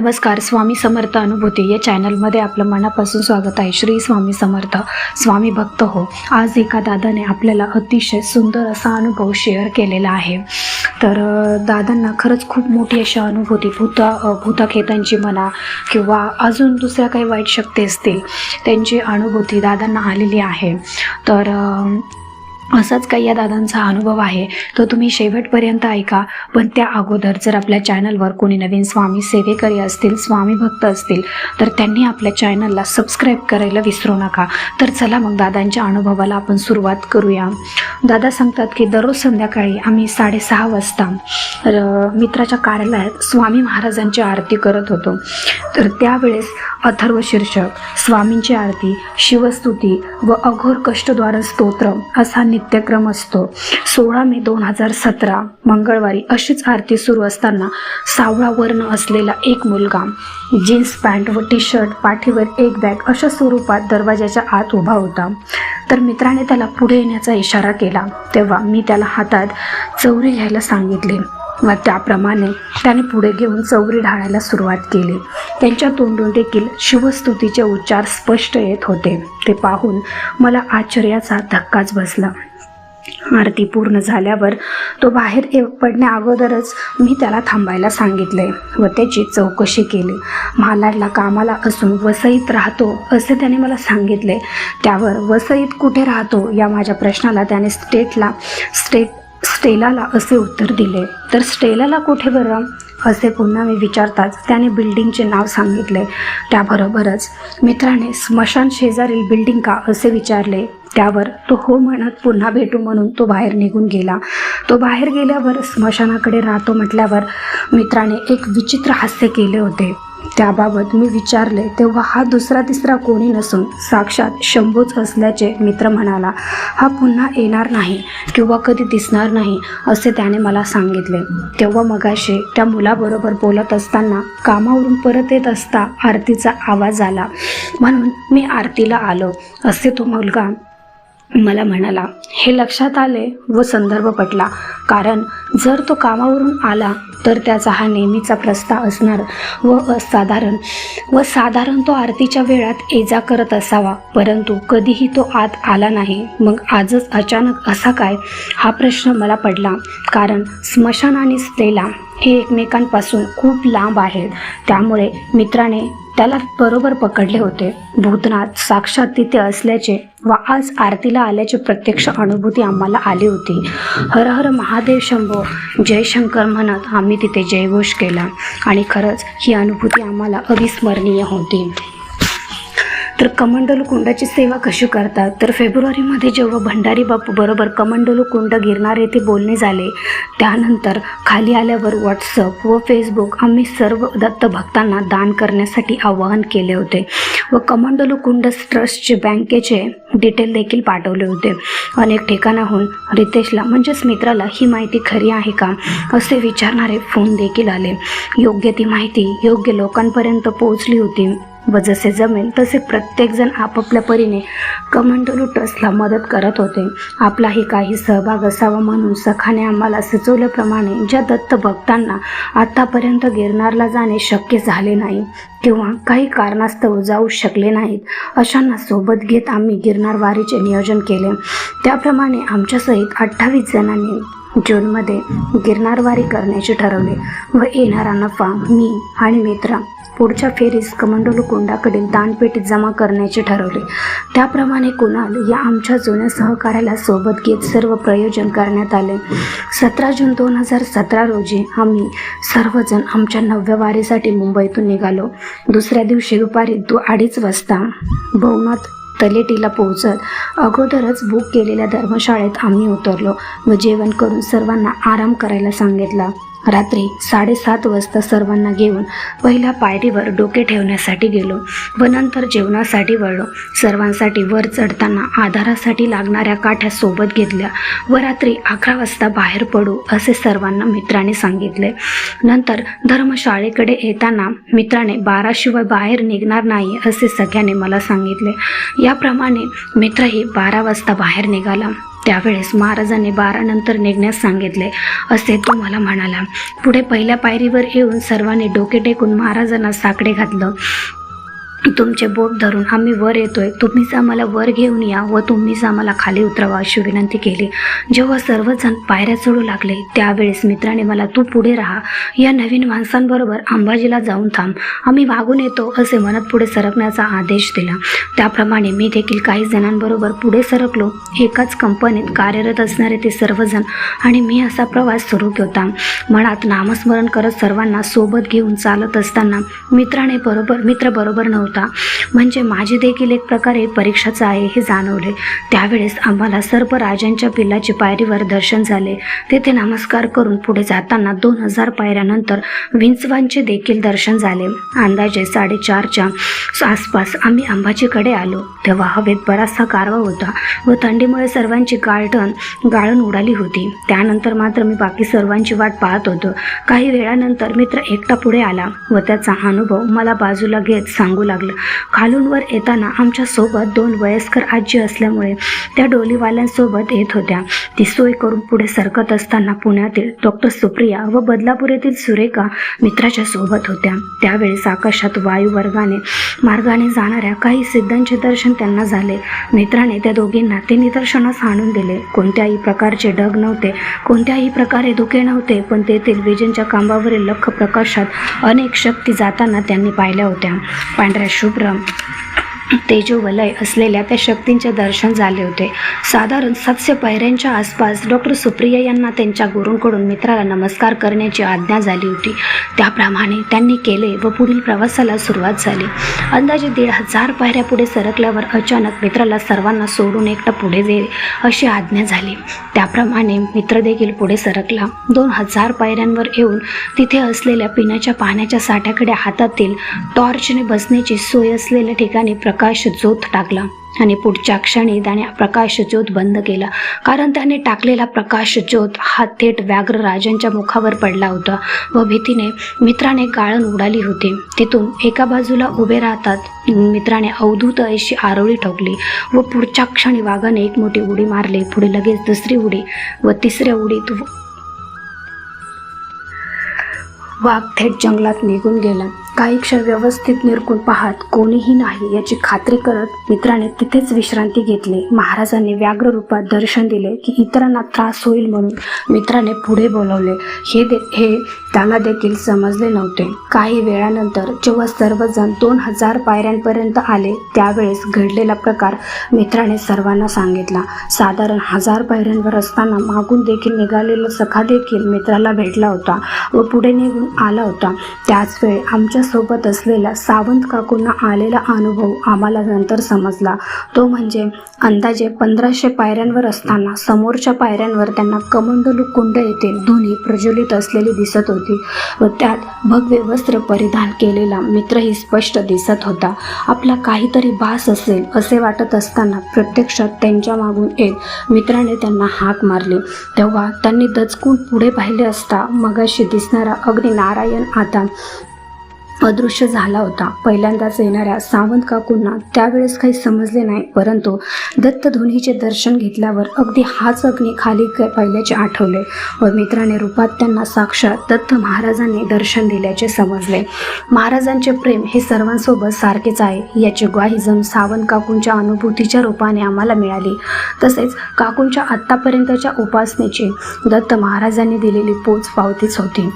नमस्कार स्वामी समर्थ अनुभूती. या चॅनलमध्ये आपलं मनापासून स्वागत आहे. श्री स्वामी समर्थ स्वामी भक्त हो. आज एका दादाने आपल्याला अतिशय सुंदर असा अनुभव शेअर केलेला आहे. तर दादांना खरंच खूप मोठी अशी अनुभूती भूता अ, भूताखेतांची म्हणा किंवा अजून दुसऱ्या काही वाईट शक्ती असतील त्यांची अनुभूती दादांना आलेली आहे. तर असाच काही या दादांचा अनुभव आहे. तो तुम्ही शेवटपर्यंत ऐका. पण त्या अगोदर जर आपल्या चॅनलवर कोणी नवीन स्वामी सेवेकरी असतील स्वामी भक्त असतील तर त्यांनी आपल्या चॅनलला सबस्क्राईब करायला विसरू नका. तर चला मग दादांच्या अनुभवाला आपण सुरुवात करूया. दादा सांगतात की दररोज संध्याकाळी आम्ही साडेसहा वाजता र- मित्राच्या कार्यालयात स्वामी महाराजांची आरती करत होतो. तर त्यावेळेस अथर्व शीर्षक स्वामींची आरती शिवस्तुती व अघोर कष्टद्वार स्तोत्र असा नित्यक्रम असतो. सोळा मे दोन हजार सतरा मंगळवारी अशीच आरती सुरू असताना सावळा वर्ण असलेला एक मुलगा जीन्स पॅन्ट व टी शर्ट पाठीवर एक बॅग अशा स्वरूपात दरवाजाच्या आत उभा होता. तर मित्राने त्याला पुढे येण्याचा इशारा केला. तेव्हा मी त्याला हातात चौरी घ्यायला सांगितले. व त्याप्रमाणे त्याने पुढे घेऊन चौरी ढाळायला सुरुवात केली. त्यांच्या तोंडून देखील शिवस्तुतीचे उच्चार स्पष्ट येत होते. ते पाहून मला आश्चर्याचा धक्काच बसला. आरती पूर्ण झाल्यावर तो बाहेर ये- पडण्या अगोदरच मी त्याला थांबायला सांगितले व त्याची चौकशी केली. मालाडला कामाला असून वसईत राहतो असे त्याने मला सांगितले. त्यावर वसईत कुठे राहतो या माझ्या प्रश्नाला त्याने स्टेटला स्टेट स्टेलाला असे उत्तर दिले. तर स्टेलाला कुठे बरं? असे पुन्हा मी विचारताच त्याने बिल्डिंगचे नाव सांगितले. त्याबरोबरच मित्राने स्मशान शेजारील बिल्डिंग का असे विचारले? त्यावर तो हो म्हणत पुन्हा भेटू म्हणून तो बाहेर निघून गेला. तो बाहेर गेल्यावर स्मशानाकडे राहतो म्हटल्यावर मित्राने एक विचित्र हास्य केले होते. त्याबाबत मी विचारले तेव्हा हा दुसरा तिसरा कोणी नसून साक्षात शंभूच असल्याचे मित्र म्हणाला हा पुन्हा येणार नाही किंवा कधी दिसणार नाही असे त्याने मला सांगितले. तेव्हा मगाशी त्या मुलाबरोबर बोलत असताना कामावरून परत येत असता आरतीचा आवाज आला म्हणून मी आरतीला आलो असे तो मुलगा मला म्हणाला हे लक्षात आले व संदर्भ पटला. कारण जर तो कामावरून आला तर त्याचा हा नेहमीचा प्रस्ताव असणार व असाधारण. व साधारण तो आरतीच्या वेळात ये जा करत असावा. परंतु कधीही तो आत आला नाही. मग आजच अचानक असा काय? हा प्रश्न मला पडला. कारण स्मशान आणि स्त्रेला हे एकमेकांपासून खूप लांब आहेत त्यामुळे मित्राने त्याला बरोबर पकडले होते. भूतनाथ साक्षात तिथे असल्याचे व आज आरतीला आल्याची प्रत्यक्ष अनुभूती आम्हाला आली होती. हर हर महादेव शंभो जयशंकर म्हणत आम्ही तिथे जयघोष केला आणि खरंच ही अनुभूती आम्हाला अविस्मरणीय होती. तर कमंडलू कुंडाची सेवा कशी करतात? तर फेब्रुवारीमध्ये जेव्हा भंडारी बापू बरोबर कमंडलू कुंड गिरणार येथे बोलणे झाले त्यानंतर खाली आल्यावर व्हॉट्सअप व फेसबुक आम्ही सर्व दत्त भक्तांना दान करण्यासाठी आवाहन केले होते व कमंडलू कुंड ट्रस्टचे बँकेचे डिटेल देखील पाठवले होते. अनेक ठिकाणाहून रितेशला म्हणजेच मित्राला ही माहिती खरी आहे का? असे विचारणारे फोन देखील आले. योग्य ती माहिती योग्य लोकांपर्यंत पोहोचली होती. व जसे जमेल तसे प्रत्येकजण आपापल्या परीने कमंडलू ट्रस्टला मदत करत होते. आपलाही काही सहभाग असावा म्हणून सखाने आम्हाला सुचवल्याप्रमाणे ज्या दत्त भक्तांना आतापर्यंत गिरनारला जाणे शक्य झाले नाही किंवा काही कारणास्तव जाऊ शकले नाहीत अशांना सोबत घेत आम्ही गिरनार वारीचे नियोजन केले. त्याप्रमाणे आमच्यासहित अठ्ठावीस जणांनी जूनमध्ये गिरनारवारी करण्याचे ठरवले व येणारा नफा मी आणि मित्र पुढच्या फेरीस कमंडलू कुंडाकडील दानपेटीत जमा करण्याचे ठरवले. त्याप्रमाणे कुणाल या आमच्या जुन्या सहकार्याला सोबत घेत सर्व प्रयोजन करण्यात आले. सतरा जून दोन हजार सतरा रोजी आम्ही सर्वजण आमच्या नवव्या वारीसाठी मुंबईतून निघालो. दुसऱ्या दिवशी दुपारी दु अडीच वाजता भवनाथ तलेटीला पोहोचत अगोदरच बुक केलेल्या धर्मशाळेत आम्ही उतरलो व जेवण करून सर्वांना आराम करायला सांगितला. रात्री साडेसात वाजता सर्वांना घेऊन पहिल्या पायरीवर डोके ठेवण्यासाठी गेलो व नंतर जेवणासाठी वळलो. सर्वांसाठी वर चढताना आधारासाठी लागणाऱ्या काठ्या सोबत घेतल्या व रात्री अकरा वाजता बाहेर पडू असे सर्वांना मित्राने सांगितले. नंतर धर्मशाळेकडे येताना मित्राने बाराशिवाय बाहेर निघणार नाही असे सगळ्याने मला सांगितले. याप्रमाणे मित्रही बारा वाजता बाहेर निघाला. त्यावेळेस महाराजांनी बारानंतर निघण्यास सांगितले. असे तो मला म्हणाला. पुढे पहिल्या पायरीवर येऊन सर्वांनी डोके टेकून महाराजांना साकडे घातलं. तुमचे बोट धरून आम्ही वर येतोय. तुम्हीच आम्हाला वर घेऊन या व तुम्हीच आम्हाला खाली उतरवा अशी विनंती केली. जेव्हा सर्वजण पायऱ्या चढू लागले त्यावेळेस मित्राने मला तू पुढे राहा. या नवीन माणसांबरोबर अंबाजीला जाऊन थांब. आम्ही मागून येतो असे म्हणत पुढे सरकण्याचा आदेश दिला. त्याप्रमाणे मी देखील काही जणांबरोबर पुढे सरकलो. एकाच कंपनीत कार्यरत असणारे ते सर्वजण आणि मी असा प्रवास सुरू होता मनात नामस्मरण करत सर्वांना सोबत घेऊन चालत असताना मित्राने बरोबर मित्र बरोबर नव्हता. म्हणजे माझी देखील एक प्रकारे परीक्षाच आहे हे जाणवले. त्यावेळेस आम्हाला सर्प राजांच्या पिल्लाची पायरीवर दर्शन झाले. तेथे नमस्कार करून पुढे जाताना दोन हजार पायऱ्यानंतर विंचवांचे देखील दर्शन झाले. अंदाजे साडेचारच्या आसपास आम्ही अंबाजीकडे आलो. तेव्हा हवेत बराचसा गारवा होता व थंडीमुळे सर्वांची गाळटण गाळण उडाली होती. त्यानंतर मात्र मी बाकी सर्वांची वाट पाहत होतो. काही वेळानंतर मित्र एकटा पुढे आला व त्याचा अनुभव मला बाजूला घेत सांगू लागला. लागलं. खालूनवर येताना आमच्यासोबत दोन वयस्कर आजी असल्यामुळे त्या डोलीवाल्यांसोबत येत होत्या. ती सोय करून पुढे सरकत असताना पुण्यातील डॉक्टर सुप्रिया व बदलापूर येथील सुरेखा मित्राच्या सोबत होत्या. त्यावेळेस आकाशात वायू वर्गाने मार्गाने जाणाऱ्या काही सिद्धांचे दर्शन त्यांना झाले. मित्राने त्या दोघींना ते निदर्शनास आणून दिले. कोणत्याही प्रकारचे डग नव्हते कोणत्याही प्रकारे धुके नव्हते पण तेथील विजेंच्या खांबावरील लख प्रकाशात अनेक शक्ती जाताना त्यांनी पाहिल्या होत्या. पांढऱ्या хорошо прям. तेजोवलय असलेल्या त्या शक्तींचे दर्शन झाले होते. साधारण सातशे पायऱ्यांच्या आसपास डॉक्टर सुप्रिया यांना त्यांच्या गुरूंकडून मित्राला नमस्कार करण्याची आज्ञा झाली होती. त्याप्रमाणे त्यांनी केले व पुढील प्रवासाला सुरुवात झाली. अंदाजे दीड हजार पायऱ्या पुढे सरकल्यावर अचानक मित्राला सर्वांना सोडून एकटा पुढे दे अशी आज्ञा झाली. त्याप्रमाणे मित्र देखील पुढे सरकला. दोन हजार पायऱ्यांवर येऊन तिथे असलेल्या पिण्याच्या पाण्याच्या साठ्याकडे हातातील टॉर्चने बसण्याची सोय असलेल्या ठिकाणी प्र ज्योत टाकला. आणि पुढच्या क्षणी त्याने प्रकाश ज्योत बंद केला. कारण त्याने टाकलेला प्रकाश ज्योत हा थेट व्याघ्र राजांच्या मुखावर पडला होता व भीतीने मित्राने गाळण उडाली होती. तिथून एका बाजूला उभे राहतात मित्राने अवधूत अशी आरोळी ठोकली व पुढच्या क्षणी वाघाने एक मोठी उडी मारली. पुढे लगेच दुसरी उडी व तिसऱ्या उडीत वाघ थेट जंगलात निघून गेला. काही क्षण व्यवस्थित निरकून पाहत कोणीही नाही याची खात्री करत मित्राने तिथेच विश्रांती घेतली. महाराजांनी व्याघ्र रूपात दर्शन दिले की इतरांना त्रास होईल म्हणून मित्राने पुढे बोलवले. हे दे हे त्याला देखील समजले नव्हते. काही वेळानंतर जेव्हा सर्वजण दोन हजार पायऱ्यांपर्यंत आले त्यावेळेस घडलेला प्रकार मित्राने सर्वांना सांगितला. साधारण हजार पायऱ्यांवर असताना मागून देखील निघालेला सखा देखील मित्राला भेटला होता व पुढे निघून आला होता. त्याच वेळी आमच्या सोबत असलेल्या सावंत काकूंना आलेला अनुभव आम्हाला नंतर समजला. तो म्हणजे अंदाजे पंधराशे पायऱ्यांवर असताना समोरच्या पायऱ्यांवर त्यांना कमंडलू कुंड येथे धुनी प्रज्वलित असलेली दिसत होती व त्यात भगवे वस्त्र परिधान केलेला मित्रही स्पष्ट दिसत होता. आपला काहीतरी भास असेल असे वाटत असताना प्रत्यक्षात त्यांच्या मागून एक मित्राने त्यांना हाक मारली. तेव्हा त्यांनी दचकून पुढे पाहिले असता मगाशी दिसणारा अग्निनारायण आता अदृश्य झाला होता. पहिल्यांदाच येणाऱ्या सावंत काकूंना त्यावेळेस काही समजले नाही परंतु दत्तधुनीचे दर्शन घेतल्यावर अगदी हाच अग्नी खाली क- पाहिल्याचे आठवले व मित्राने रूपात त्यांना साक्षात दत्त महाराजांनी दर्शन दिल्याचे समजले. महाराजांचे प्रेम हे सर्वांसोबत सारखेच आहे याची ग्वाही जण सावंत काकूंच्या अनुभूतीच्या रूपाने आम्हाला मिळाली. तसेच काकूंच्या आत्तापर्यंतच्या उपासनेची दत्त महाराजांनी दिलेली पोच पावतीच होती.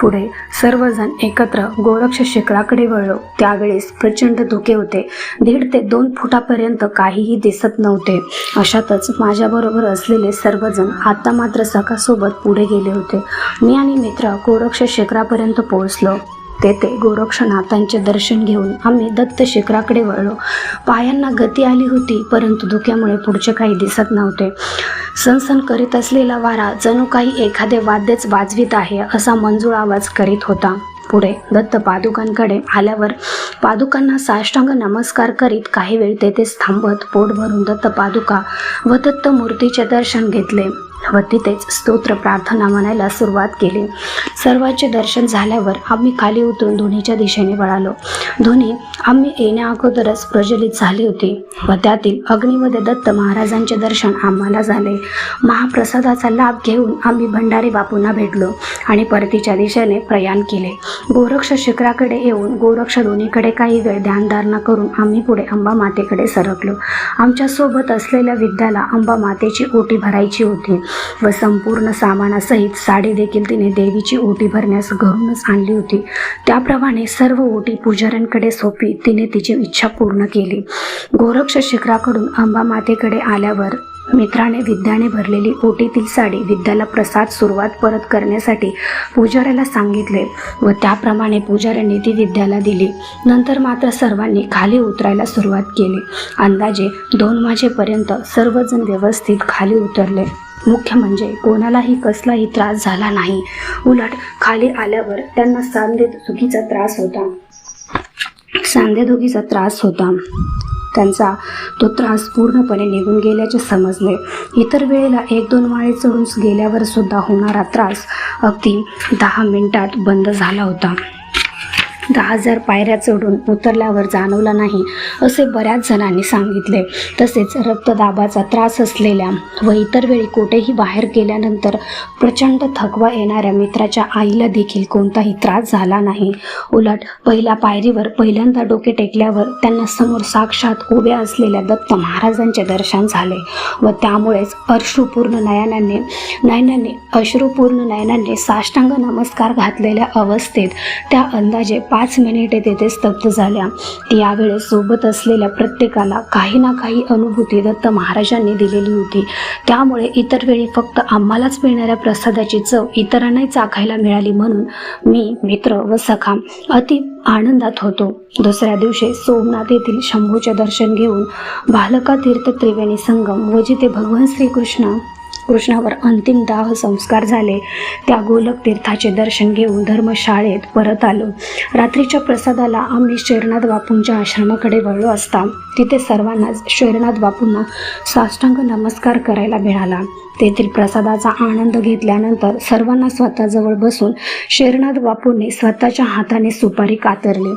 पुढे सर्वजण एकत्र गोरक्ष शिखराकडे वळलो. त्यावेळेस प्रचंड धुके होते. दीड ते दोन फुटापर्यंत काहीही दिसत नव्हते. अशातच माझ्याबरोबर असलेले सर्वजण आता मात्र सखासोबत पुढे गेले होते. मी आणि मित्र गोरक्ष शिखरापर्यंत पोहोचलो. तेथे गोरक्षनाथांचे दर्शन घेऊन आम्ही दत्त शिखराकडे वळलो. पायांना गती आली होती परंतु धुक्यामुळे पुढचे काही दिसत नव्हते. सनसन करीत असलेला वारा जणू काही एखादे वाद्यच वाजवीत आहे असा मंजूळ आवाज करीत होता. पुढे दत्त पादुकांकडे आल्यावर पादुकांना साष्टांग नमस्कार करीत काही वेळ तेथेच थांबत पोट भरून दत्त पादुका व दत्त मूर्तीचे दर्शन घेतले. व तिथेच स्तोत्र प्रार्थना म्हणायला सुरुवात केली. सर्वांचे दर्शन झाल्यावर आम्ही खाली उतरून धोनीच्या दिशेने वळालो. धोनी आम्ही येण्याअगोदरच प्रज्वलित झाली होती व त्यातील अग्नीमध्ये दत्त महाराजांचे दर्शन आम्हाला झाले. महाप्रसादाचा लाभ घेऊन आम्ही भंडारी बापूंना भेटलो. आणि परतीच्या दिशेने प्रयाण केले. गोरक्ष शिखराकडे येऊन गोरक्ष दोन्हीकडे काही वेळ ध्यानधारणा करून आम्ही पुढे अंबा मातेकडे सरकलो. आमच्यासोबत असलेल्या विद्याला अंबा मातेची ओटी भरायची होती व संपूर्ण सामानासहित साडी देखील तिने देवीची ओटी भरण्यास घरूनच आणली होती. त्याप्रमाणे सर्व ओटी पुजाऱ्यांकडे सोपी तिने तिची इच्छा पूर्ण केली. गोरक्ष शिखराकडून अंबा मातेकडे आल्यावर मित्राने विद्याने भरलेली ओटीतील साडी विद्याला प्रसाद सुरुवात परत करण्यासाठी पुजाऱ्याला सांगितले व त्याप्रमाणे पुजाऱ्यांनी ती विद्याला दिली. नंतर मात्र सर्वांनी खाली उतरायला सुरुवात केली. अंदाजे दोन वाजेपर्यंत सर्वजण व्यवस्थित खाली उतरले. मुख्य म्हणजे कोणालाही कसलाही त्रास झाला नाही. उलट खाली आल्यावर त्यांना सांधेदुखीचा त्रास होता. सांधेदुखीचा त्रास होता. त्यांचा तो त्रास पूर्णपणे निघून गेल्याचे समजले. इतर वेळेला एक दोन माळे चढून गेल्यावर सुद्धा होणारा त्रास अगदी दहा मिनिटात बंद झाला होता. दहा हजार पायऱ्या चढून उतरल्यावर जाणवला नाही असे बऱ्याच जणांनी सांगितले. तसेच रक्तदाबाचा त्रास असलेल्या व इतर वेळी कुठेही बाहेर गेल्यानंतर प्रचंड थकवा येणाऱ्या मित्राच्या आईला देखील कोणताही त्रास झाला नाही. उलट पहिल्या पायरीवर पहिल्यांदा डोके टेकल्यावर त्यांना समोर साक्षात उभ्या असलेल्या दत्त महाराजांचे दर्शन झाले व त्यामुळेच अश्रुपूर्ण नयनाने नयनाने अश्रुपूर्ण नयनाने साष्टांग नमस्कार घातलेल्या अवस्थेत त्या अंदाजे पाच मिनिटे तेथे स्तब्ध झाल्या. यावेळेस सोबत असलेल्या प्रत्येकाला काही ना काही अनुभूती दत्त महाराजांनी दिलेली होती. त्यामुळे इतर वेळी फक्त आम्हालाच मिळणाऱ्या प्रसादाची चव इतरांनाही चाखायला मिळाली म्हणून मी मित्र व सखा अति आनंदात होतो. दुसऱ्या दिवशी सोमनाथ येथील शंभूचे दर्शन घेऊन बालका तीर्थ त्रिवेणी संगम व जिथे भगवान श्रीकृष्ण कृष्णावर अंतिम दाह संस्कार झाले. त्या गोलक तीर्थाचे दर्शन घेऊन धर्मशाळेत परत आलो. रात्रीच्या प्रसादाला आम्ही शेरनाथ बापूंच्या आश्रमाकडे वळलो असता. तिथे सर्वांनाच शेरनाथ बापूंना साष्टांग नमस्कार करायला मिळाला. तेथील प्रसादाचा आनंद घेतल्यानंतर सर्वांना स्वतःजवळ बसून शेरनाथ बापूंनी स्वतःच्या हाताने सुपारी कातरली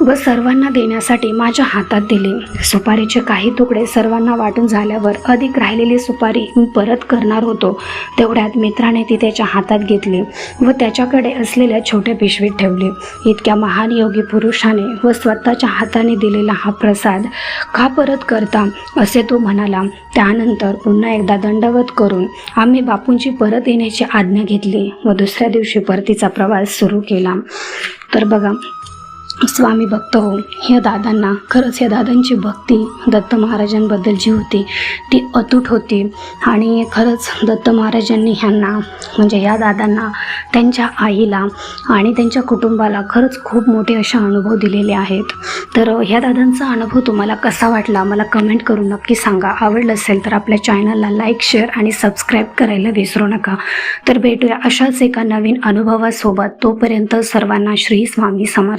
व सर्वांना देण्यासाठी माझ्या हातात दिली. सुपारीचे काही तुकडे सर्वांना वाटून झाल्यावर अधिक राहिलेली सुपारी मी परत करणार होतो. तेवढ्यात मित्राने ती त्याच्या हातात घेतली व त्याच्याकडे असलेल्या छोट्या पिशवीत ठेवली. इतक्या महान योगी पुरुषाने व स्वतःच्या हाताने दिलेला हा प्रसाद का परत करता असे तो म्हणाला. त्यानंतर पुन्हा एकदा दंडवत करून आम्ही बापूंची परत येण्याची आज्ञा घेतली व दुसऱ्या दिवशी परतीचा प्रवास सुरू केला. तर बघा स्वामी भक्त हो. ह्या दादांना खरंच या दादांची भक्ती दत्त महाराजांबद्दल जी होती ती अतूट होती. आणि खरंच दत्त महाराजांनी ह्यांना म्हणजे ह्या दादांना त्यांच्या आईला आणि त्यांच्या कुटुंबाला खरंच खूप मोठे असे अनुभव दिलेले आहेत. तर ह्या दादांचा अनुभव तुम्हाला कसा वाटला? मला कमेंट करून नक्की सांगा. आवडलं असेल तर आपल्या चॅनलला लाईक शेअर आणि सबस्क्राईब करायला विसरू नका. तर भेटूया अशाच एका नवीन अनुभवासोबत. तोपर्यंत सर्वांना श्री स्वामी समर्थ